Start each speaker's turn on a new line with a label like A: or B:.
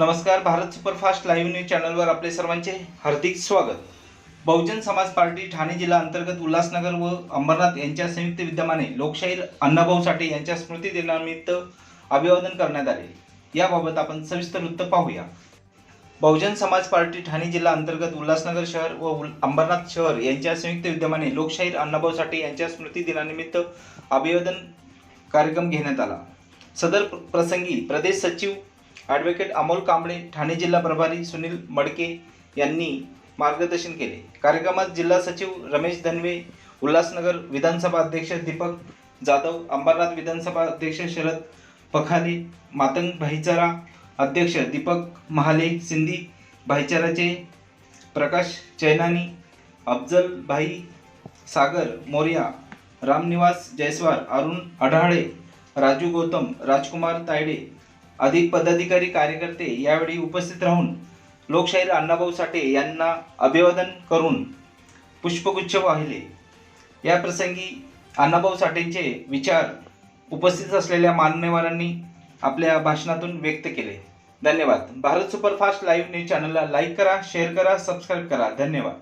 A: नमस्कार Bharat superfast live news चॅनलवर आपले सर्वांचे हार्दिक स्वागत. बहुजन समाज पार्टी ठाणे जिल्हा अंतर्गत उल्हासनगर व अंबरनाथ यांच्या संयुक्त विद्यमाने लोकशाहीर अण्णाभाऊ साठे यांच्या स्मृती दिनानिमित्त अभिवादन करण्यात आले. याबाबत आपण सविस्तर वृत्त पाहूया. बहुजन समाज पार्टी ठाणे जिल्हा अंतर्गत उल्हासनगर शहर व अंबरनाथ शहर यांच्या संयुक्त विद्यमाने लोकशाहीर अण्णाभाऊ साठे यांच्या स्मृती दिनानिमित्त अभिवादन कार्यक्रम घेण्यात आला. सदर प्रसंगी प्रदेश सचिव ॲडव्होकेट अमोल कांबळे ठाणे जिल्हा प्रभारी सुनील मडके यांनी मार्गदर्शन केले. कार्यक्रमात जिल्हा सचिव रमेश धनवे उल्हासनगर विधानसभा अध्यक्ष दीपक जाधव अंबरनाथ विधानसभा अध्यक्ष शरद पखाले मातंग भाईचारा अध्यक्ष दीपक महाले सिंधी भाईचाराचे प्रकाश चैनानी अफजल भाई सागर मोर्या रामनिवास जयस्वाल अरुण अढाळे राजू गौतम राजकुमार तायडे अधिक पदाधिकारी कार्यकर्ते यावेळी उपस्थित राहून लोकशाहीर अण्णाभाऊ साठे यांना अभिवादन करून पुष्पगुच्छ वाहिले. या प्रसंगी अण्णाभाऊ साठेंचे विचार उपस्थित असलेल्या मान्यवरांनी आपल्या भाषणातून व्यक्त केले. धन्यवाद. भारत सुपरफास्ट लाईव्ह न्यूज चॅनलला लाईक करा शेअर करा सबस्क्राईब करा. धन्यवाद.